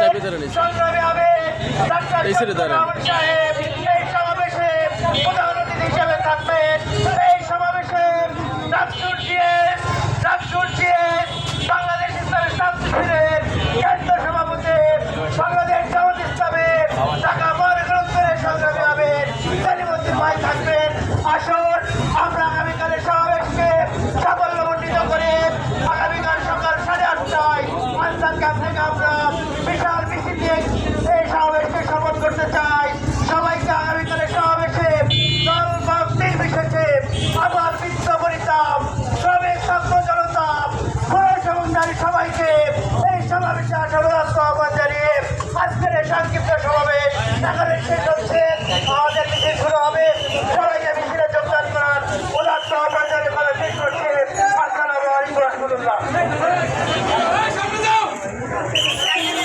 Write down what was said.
চাপিয়ে ধরে নিয়েছে। এই ছেড়ে দাঁড়ান আমি আহ্বান জানিয়ে আজকের এই সংক্ষিপ্ত সমাবেশ